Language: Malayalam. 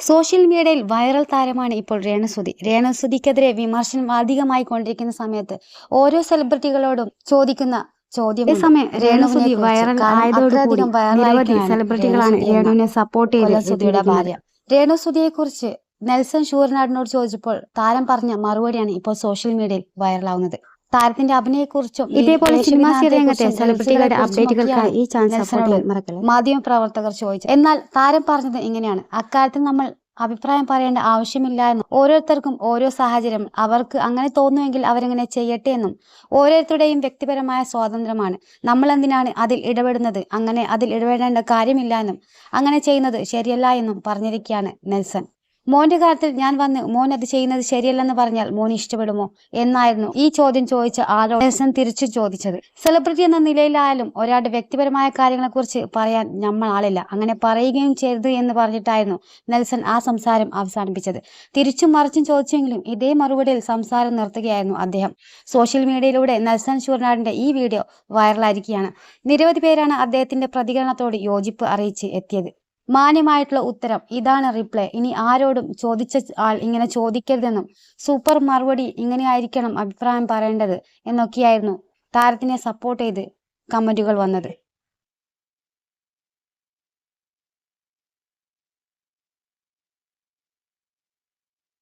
സോഷ്യൽ മീഡിയയിൽ വൈറൽ താരമാണ് ഇപ്പോൾ രേണസുതി. രേണസുതിക്കെതിരെ വിമർശനം അധികമായി കൊണ്ടിരിക്കുന്ന സമയത്ത് ഓരോ സെലിബ്രിറ്റികളോടും ചോദിക്കുന്ന ചോദ്യം രേണുസുതി വൈറൽ ആയതോടുകൂടി നിരവധി സെലിബ്രിറ്റികളാണ് രേണുവിനെ സപ്പോർട്ട് ഭാര്യ. രേണുസുതിയെ കുറിച്ച് നെൽസൺ ഷൂർനാടിനോട് ചോദിച്ചപ്പോൾ താരം പറഞ്ഞ മറുപടിയാണ് ഇപ്പോൾ സോഷ്യൽ മീഡിയയിൽ വൈറലാവുന്നത്. താരത്തിന്റെ അഭിനയെക്കുറിച്ചും ഇതേപോലെ സിനിമാ രംഗത്തെ സെലിബ്രിറ്റികളുടെ അപ്ഡേറ്റുകൾക്കായി ഈ ചാനൽ മറക്കല്ലേ? മാധ്യമപ്രവർത്തകർ ചോദിച്ചു. എന്നാൽ താരം പറഞ്ഞത് ഇങ്ങനെയാണ് അക്കാര്യത്തിൽ നമ്മൾ അഭിപ്രായം പറയേണ്ട ആവശ്യമില്ല എന്നും ഓരോരുത്തർക്കും ഓരോ സാഹചര്യം അവർക്ക് അങ്ങനെ തോന്നുമെങ്കിൽ അവരങ്ങനെ ചെയ്യട്ടെ എന്നും ഓരോരുത്തരുടെയും വ്യക്തിപരമായ സ്വാതന്ത്ര്യമാണ്. നമ്മൾ എന്തിനാണ് അതിൽ ഇടപെടുന്നത്? അങ്ങനെ അതിൽ ഇടപെടേണ്ട കാര്യമില്ല എന്നും അങ്ങനെ ചെയ്യുന്നത് ശരിയല്ല എന്നും പറഞ്ഞിരിക്കുകയാണ് നെൽസൺ. മോന്റെ കാര്യത്തിൽ ഞാൻ വന്ന് മോൻ അത് ചെയ്യുന്നത് ശരിയല്ലെന്ന് പറഞ്ഞാൽ മോൻ ഇഷ്ടപ്പെടുമോ? എന്നായിരുന്നു ഈ ചോദ്യം ചോദിച്ച ആരോ തിരിച്ചു ചോദിച്ചത്. സെലിബ്രിറ്റി എന്ന നിലയിലായാലും ഒരാളുടെ വ്യക്തിപരമായ കാര്യങ്ങളെ കുറിച്ച് പറയാൻ നമ്മൾ ആളില്ല. അങ്ങനെ പറയുകയും ചെയ്തു എന്ന് പറഞ്ഞിട്ടായിരുന്നു നെൽസൺ ആ സംസാരം അവസാനിപ്പിച്ചത്. തിരിച്ചും മറിച്ചും ചോദിച്ചെങ്കിലും ഇതേ മറുപടിയിൽ സംസാരം നിർത്തുകയായിരുന്നു അദ്ദേഹം. സോഷ്യൽ മീഡിയയിലൂടെ നെൽസൺ ഷൂർനാടിന്റെ ഈ വീഡിയോ വൈറലായിരിക്കുകയാണ് നിരവധി പേരാണ് അദ്ദേഹത്തിന്റെ പ്രതികരണത്തോട് യോജിപ്പ് അറിയിച്ച് എത്തിയത്. മാന്യമായിട്ടുള്ള ഉത്തരം. ഇതാണ് റിപ്ലൈ ഇനി ആരോടും ചോദിച്ച ആൾ ഇങ്ങനെ ചോദിക്കരുതെന്നും സൂപ്പർ മറുപടി ഇങ്ങനെയായിരിക്കണം അഭിപ്രായം പറയേണ്ടത് എന്നൊക്കെയായിരുന്നു താരത്തിനെ സപ്പോർട്ട് ചെയ്ത് കമന്റുകൾ വന്നത്.